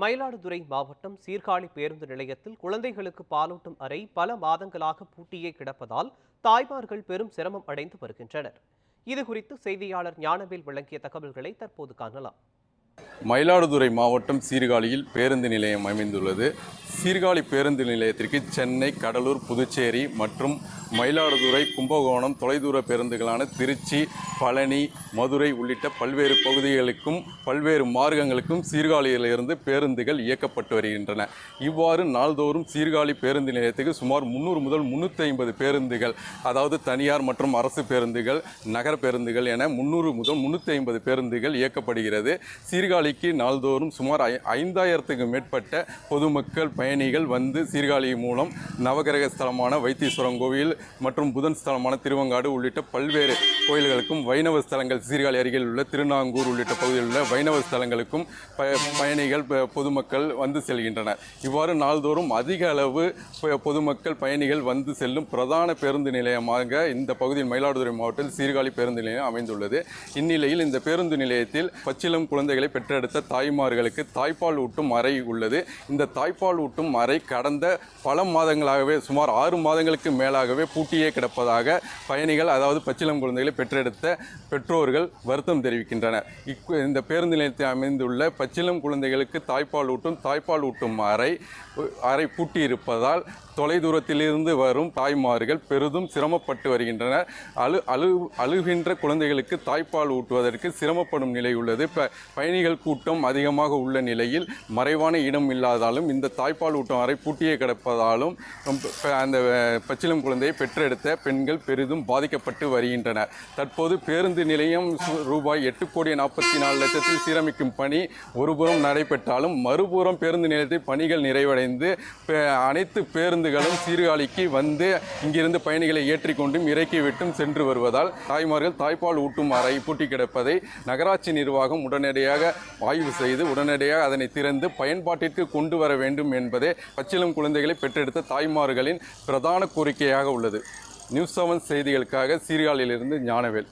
மயிலாடுதுறை மாவட்டம் சீர்காழி பேருந்து நிலையத்தில் குழந்தைகளுக்கு பாலூட்டும் அறை பல மாதங்களாக பூட்டியே கிடப்பதால் தாய்மார்கள் பெரும் சிரமம் அடைந்து வருகின்றனர். இதுகுறித்து செய்தியாளர் ஞானவேல் வழங்கிய தகவல்களை தற்போது காணலாம். மயிலாடுதுறை மாவட்டம் சீர்காழியில் பேருந்து நிலையம் அமைந்துள்ளது. சீர்காழி பேருந்து நிலையத்திற்கு சென்னை கடலூர் புதுச்சேரி மற்றும் மயிலாடுதுறை கும்பகோணம் தொலைதூர பேருந்துகளான திருச்சி பழனி மதுரை உள்ளிட்ட பல்வேறு பகுதிகளுக்கும் பல்வேறு மார்க்கங்களுக்கும் சீர்காழியிலிருந்து பேருந்துகள் இயக்கப்பட்டு வருகின்றன. இவ்வாறு நாள்தோறும் சீர்காழி பேருந்து நிலையத்துக்கு சுமார் முந்நூறு முதல் முந்நூற்றி ஐம்பது பேருந்துகள் அதாவது தனியார் மற்றும் அரசு பேருந்துகள் நகர பேருந்துகள் என முந்நூறு முதல் முந்நூற்றி ஐம்பது பேருந்துகள் இயக்கப்படுகிறது. சீர்காழி சீர்காழிக்கு நாள்தோறும் சுமார் ஐ ஐந்தாயிரத்துக்கு மேற்பட்ட பொதுமக்கள் பயணிகள் வந்து சீர்காழி மூலம் நவகிரக ஸ்தலமான வைத்தீஸ்வரம் கோவில் மற்றும் புதன் ஸ்தலமான திருவங்காடு உள்ளிட்ட பல்வேறு கோயில்களுக்கும் வைணவ ஸ்தலங்கள் சீர்காழி அருகில் உள்ள திருநாங்கூர் உள்ளிட்ட பகுதியில் உள்ள வைணவ ஸ்தலங்களுக்கும் ப பயணிகள் பொதுமக்கள் வந்து செல்கின்றனர். இவ்வாறு நாள்தோறும் அதிக அளவு பொதுமக்கள் பயணிகள் வந்து செல்லும் பிரதான பேருந்து நிலையமாக இந்த பகுதியில் மயிலாடுதுறை மாவட்டத்தில் சீர்காழி பேருந்து நிலையம் அமைந்துள்ளது. இந்நிலையில் இந்த பேருந்து நிலையத்தில் பச்சிலம் குழந்தைகளை பெற்ற பெற்றெடுத்த தாய்மார்களுக்கு தாய்ப்பால் ஊட்டும் அறை உள்ளது. இந்த தாய்ப்பால் ஊட்டும் அறை கடந்த பல மாதங்களாகவே சுமார் ஆறு மாதங்களுக்கு மேலாகவே பூட்டியே கிடப்பதாக பயணிகள் அதாவது பச்சிளம் குழந்தைகளை பெற்றெடுத்த பெற்றோர்கள் வருத்தம் தெரிவிக்கின்றனர். இக்கு- இந்த பேருந்து நிலையத்தில் அமைந்துள்ள பச்சிளம் குழந்தைகளுக்கு தாய்ப்பால் ஊட்டும் தாய்ப்பால் ஊட்டும் அறை அறை பூட்டியிருப்பதால் தொலைதூரத்திலிருந்து வரும் தாய்மார்கள் பெரிதும் சிரமப்பட்டு வருகின்றனர். அழு அழு அழுகின்ற குழந்தைகளுக்கு தாய்ப்பால் ஊட்டுவதற்கு சிரமப்படும் நிலை உள்ளது. ப பயணிகள் கூட்டம் அதிகமாக உள்ள நிலையில் மறைவான இடம் இல்லாதாலும் இந்த தாய்ப்பால் ஊட்டம் அறை பூட்டியே கிடப்பதாலும் அந்த பச்சிலம் பச்சிளம் குழந்தையை பெற்றெடுத்த பெண்கள் பெரிதும் பாதிக்கப்பட்டு வருகின்றனர். தற்போது பேருந்து நிலையம் சு- ரூபாய் எட்டு கோடி நாற்பத்தி நாலு லட்சத்தில் சீரமைக்கும் பணி ஒருபுறம் நடைபெற்றாலும் மறுபுறம் பேருந்து நிலையத்தில் பணிகள் நிறைவடைந்து அனைத்து பேருந்துகளும் சீர்காழிக்கு வந்து இங்கிருந்து பயணிகளை ஏற்றிக்கொண்டும் இறக்கிவிட்டும் சென்று வருவதால் தாய்மார்கள் தாய்ப்பால் ஊட்டும் அறை பூட்டி கிடப்பதை நகராட்சி நிர்வாகம் உடனடியாக ஆய்வு செய்து உடனடியாக அதனை திறந்து பயன்பாட்டிற்கு கொண்டு வர வேண்டும் என்பதே பச்சிளம் குழந்தைகளை பெற்றெடுத்த தாய்மார்களின் பிரதான கோரிக்கையாக உள்ளது. நியூஸ் செவன் செய்திகளுக்காக சீர்காழியிலிருந்து ஞானவேல்.